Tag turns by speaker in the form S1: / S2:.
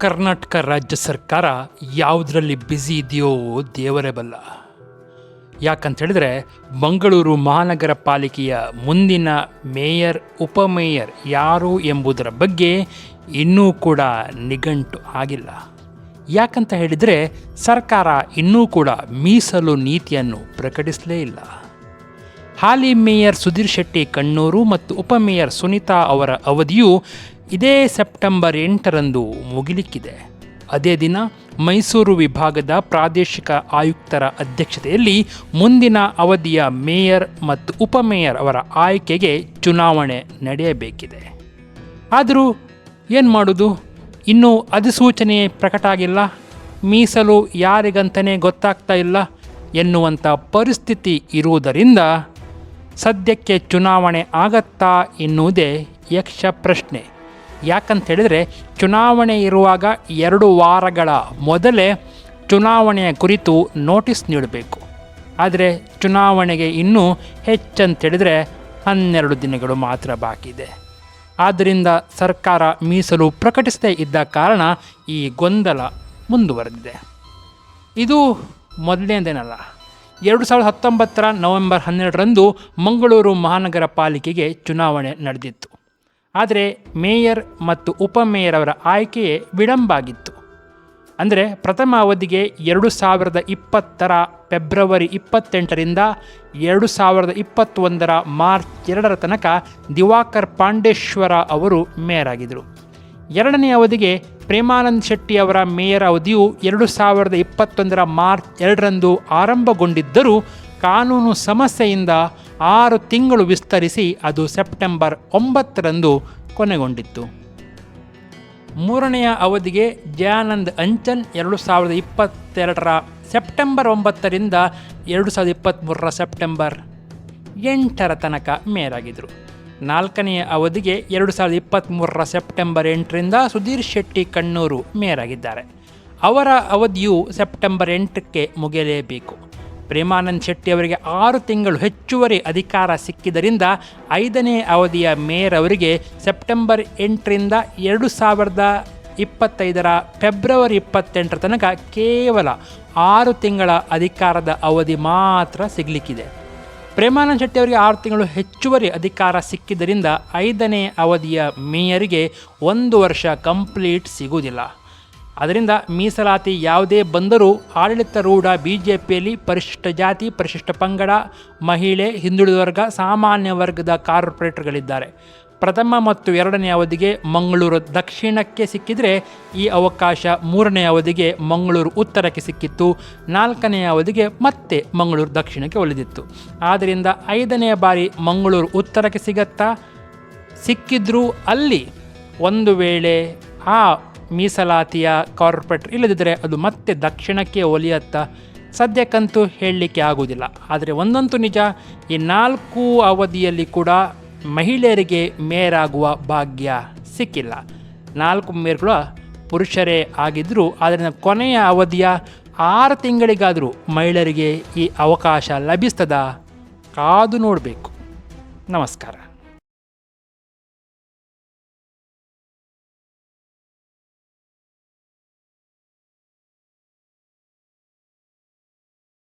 S1: ಕರ್ನಾಟಕ ರಾಜ್ಯ ಸರ್ಕಾರ ಯಾವುದರಲ್ಲಿ ಬ್ಯುಸಿ ಇದೆಯೋ ದೇವರೇ ಬಲ್ಲ. ಯಾಕಂತ ಹೇಳಿದ್ರೆ ಮಂಗಳೂರು ಮಹಾನಗರ ಪಾಲಿಕೆಯ ಮುಂದಿನ ಮೇಯರ್ ಉಪಮೇಯರ್ ಯಾರು ಎಂಬುದರ ಬಗ್ಗೆ ಇನ್ನೂ ಕೂಡ ನಿಘಂಟು ಆಗಿಲ್ಲ. ಯಾಕಂತ ಹೇಳಿದರೆ ಸರ್ಕಾರ ಇನ್ನೂ ಕೂಡ ಮೀಸಲು ನೀತಿಯನ್ನು ಪ್ರಕಟಿಸಲೇ ಇಲ್ಲ. ಹಾಲಿ ಮೇಯರ್ ಸುಧೀರ್ ಶೆಟ್ಟಿ ಕಣ್ಣೂರು ಮತ್ತು ಉಪಮೇಯರ್ ಸುನೀತಾ ಅವರ ಅವಧಿಯು ಇದೇ ಸೆಪ್ಟೆಂಬರ್ ಎಂಟರಂದು ಮುಗಿಲಿಕ್ಕಿದೆ. ಅದೇ ದಿನ ಮೈಸೂರು ವಿಭಾಗದ ಪ್ರಾದೇಶಿಕ ಆಯುಕ್ತರ ಅಧ್ಯಕ್ಷತೆಯಲ್ಲಿ ಮುಂದಿನ ಅವಧಿಯ ಮೇಯರ್ ಮತ್ತು ಉಪಮೇಯರ್ ಅವರ ಆಯ್ಕೆಗೆ ಚುನಾವಣೆ ನಡೆಯಬೇಕಿದೆ. ಆದರೂ ಏನು ಮಾಡೋದು? ಇನ್ನೂ ಅಧಿಸೂಚನೆ ಪ್ರಕಟ ಆಗಿಲ್ಲ. ಮೀಸಲು ಯಾರಿಗಂತಲೇ ಗೊತ್ತಾಗ್ತಾ ಇಲ್ಲ ಎನ್ನುವಂಥ ಪರಿಸ್ಥಿತಿ ಇರುವುದರಿಂದ ಸದ್ಯಕ್ಕೆ ಚುನಾವಣೆ ಆಗತ್ತಾ ಎನ್ನುವುದೇ ಯಕ್ಷ ಪ್ರಶ್ನೆ ಯಾಕಂತ ಹೇಳಿದರೆ ಚುನಾವಣೆ ಇರುವಾಗ ಎರಡು ವಾರಗಳ ಮೊದಲೇ ಚುನಾವಣೆಯ ಕುರಿತು ನೋಟಿಸ್ ನೀಡಬೇಕು. ಆದರೆ ಚುನಾವಣೆಗೆ ಇನ್ನೂ ಹೆಚ್ಚಂತೇಳಿದರೆ ಹನ್ನೆರಡು ದಿನಗಳು ಮಾತ್ರ ಬಾಕಿ ಇದೆ ಆದ್ದರಿಂದ ಸರ್ಕಾರ ಮೀಸಲು ಪ್ರಕಟಿಸದೇ ಇದ್ದ ಕಾರಣ ಈ ಗೊಂದಲ ಮುಂದುವರೆದಿದೆ. ಇದು ಮೊದಲನೇದೇನಲ್ಲ, ಎರಡು ಸಾವಿರದ ಹತ್ತೊಂಬತ್ತರ ನವೆಂಬರ್ ಹನ್ನೆರಡರಂದು ಮಂಗಳೂರು ಮಹಾನಗರ ಪಾಲಿಕೆಗೆ ಚುನಾವಣೆ ನಡೆದಿತ್ತು. ಆದರೆ ಮೇಯರ್ ಮತ್ತು ಉಪಮೇಯರ್ ಅವರ ಆಯ್ಕೆಯೇ ವಿಳಂಬ ಆಗಿತ್ತು ಅಂದರೆ ಪ್ರಥಮ ಅವಧಿಗೆ ಎರಡು ಸಾವಿರದ ಇಪ್ಪತ್ತರ ಫೆಬ್ರವರಿ ಇಪ್ಪತ್ತೆಂಟರಿಂದ ಎರಡು ಸಾವಿರದ ಇಪ್ಪತ್ತೊಂದರ ಮಾರ್ಚ್ ಎರಡರ ತನಕ ದಿವಾಕರ್ ಪಾಂಡೇಶ್ವರ ಅವರು ಮೇಯರ್ ಆಗಿದ್ದರು. ಎರಡನೇ ಅವಧಿಗೆ ಪ್ರೇಮಾನಂದ್ ಶೆಟ್ಟಿ ಅವರ ಮೇಯರ್ ಅವಧಿಯು ಎರಡು ಸಾವಿರದ ಇಪ್ಪತ್ತೊಂದರ ಮಾರ್ಚ್ ಎರಡರಂದು ಆರಂಭಗೊಂಡಿದ್ದರೂ ಕಾನೂನು ಸಮಸ್ಯೆಯಿಂದ ಆರು ತಿಂಗಳು ವಿಸ್ತರಿಸಿ ಅದು ಸೆಪ್ಟೆಂಬರ್ ಒಂಬತ್ತರಂದು ಕೊನೆಗೊಂಡಿತ್ತು. ಮೂರನೆಯ ಅವಧಿಗೆ ಜಯಾನಂದ್ ಅಂಚನ್ ಎರಡು ಸಾವಿರದ ಇಪ್ಪತ್ತೆರಡರ ಸೆಪ್ಟೆಂಬರ್ ಒಂಬತ್ತರಿಂದ ಎರಡು ಸಾವಿರದ ಇಪ್ಪತ್ತ್ಮೂರರ ಸೆಪ್ಟೆಂಬರ್ ಎಂಟರ ತನಕ ಮೇಯರಾಗಿದ್ದರು ನಾಲ್ಕನೆಯ ಅವಧಿಗೆ ಎರಡು ಸಾವಿರದ ಇಪ್ಪತ್ತ್ಮೂರರ ಸೆಪ್ಟೆಂಬರ್ ಎಂಟರಿಂದ ಸುಧೀರ್ ಶೆಟ್ಟಿ ಕಣ್ಣೂರು ಮೇಯರಾಗಿದ್ದಾರೆ ಅವರ ಅವಧಿಯು ಸೆಪ್ಟೆಂಬರ್ ಎಂಟಕ್ಕೆ ಮುಗಿಯಲೇಬೇಕು. ಪ್ರೇಮಾನಂದ್ ಶೆಟ್ಟಿ ಅವರಿಗೆ ಆರು ತಿಂಗಳು ಹೆಚ್ಚುವರಿ ಅಧಿಕಾರ ಸಿಕ್ಕಿದ್ದರಿಂದ ಐದನೇ ಅವಧಿಯ ಮೇಯರ್ ಅವರಿಗೆ ಸೆಪ್ಟೆಂಬರ್ ಎಂಟರಿಂದ ಎರಡು ಸಾವಿರದ ಇಪ್ಪತ್ತೈದರ ಫೆಬ್ರವರಿ ಇಪ್ಪತ್ತೆಂಟರ ತನಕ ಕೇವಲ ಆರು ತಿಂಗಳ ಅಧಿಕಾರದ ಅವಧಿ ಮಾತ್ರ ಸಿಗಲಿಕ್ಕಿದೆ. ಪ್ರೇಮಾನಂದ್ ಶೆಟ್ಟಿ ಅವರಿಗೆ ಆರು ತಿಂಗಳು ಹೆಚ್ಚುವರಿ ಅಧಿಕಾರ ಸಿಕ್ಕಿದ್ದರಿಂದ ಐದನೇ ಅವಧಿಯ ಮೇಯರಿಗೆ ಒಂದು ವರ್ಷ ಕಂಪ್ಲೀಟ್ ಸಿಗುವುದಿಲ್ಲ. ಅದರಿಂದ ಮೀಸಲಾತಿ ಯಾವುದೇ ಬಂದರೂ ಆಡಳಿತಾರೂಢ ಬಿ ಜೆ ಪಿಯಲ್ಲಿ ಪರಿಶಿಷ್ಟ ಜಾತಿ, ಪರಿಶಿಷ್ಟ ಪಂಗಡ, ಮಹಿಳೆ, ಹಿಂದುಳಿದ ವರ್ಗ, ಸಾಮಾನ್ಯ ವರ್ಗದ ಕಾರ್ಪೊರೇಟರ್ಗಳಿದ್ದಾರೆ. ಪ್ರಥಮ ಮತ್ತು ಎರಡನೇ ಅವಧಿಗೆ ಮಂಗಳೂರು ದಕ್ಷಿಣಕ್ಕೆ ಸಿಕ್ಕಿದರೆ ಈ ಅವಕಾಶ ಮೂರನೇ ಅವಧಿಗೆ ಮಂಗಳೂರು ಉತ್ತರಕ್ಕೆ ಸಿಕ್ಕಿತ್ತು. ನಾಲ್ಕನೇ ಅವಧಿಗೆ ಮತ್ತೆ ಮಂಗಳೂರು ದಕ್ಷಿಣಕ್ಕೆ ಒಲಿದಿತ್ತು. ಆದ್ದರಿಂದ ಐದನೇ ಬಾರಿ ಮಂಗಳೂರು ಉತ್ತರಕ್ಕೆ ಸಿಗತ್ತಾ? ಸಿಕ್ಕಿದ್ರೂ ಅಲ್ಲಿ ಒಂದು ವೇಳೆ ಆ ಮೀಸಲಾತಿಯ ಕಾರ್ಪೊರೇಟ್ ಇಲ್ಲದಿದ್ದರೆ ಅದು ಮತ್ತೆ ದಕ್ಷಿಣಕ್ಕೆ ಒಲಿಯತ್ತ ಸದ್ಯಕ್ಕಂತೂ ಹೇಳಲಿಕ್ಕೆ ಆಗುವುದಿಲ್ಲ. ಆದರೆ ಒಂದಂತೂ ನಿಜ, ಈ ನಾಲ್ಕು ಅವಧಿಯಲ್ಲಿ ಕೂಡ ಮಹಿಳೆಯರಿಗೆ ಮೇಯರಾಗುವ ಭಾಗ್ಯ ಸಿಕ್ಕಿಲ್ಲ. ನಾಲ್ಕು ಮೇಯರ್ಗಳು ಪುರುಷರೇ ಆಗಿದ್ದರೂ ಅದರಿಂದ ಕೊನೆಯ ಅವಧಿಯ ಆರು ತಿಂಗಳಿಗಾದರೂ ಮಹಿಳೆಯರಿಗೆ ಈ ಅವಕಾಶ ಲಭಿಸ್ತದ? ಕಾದು ನೋಡಬೇಕು. ನಮಸ್ಕಾರ.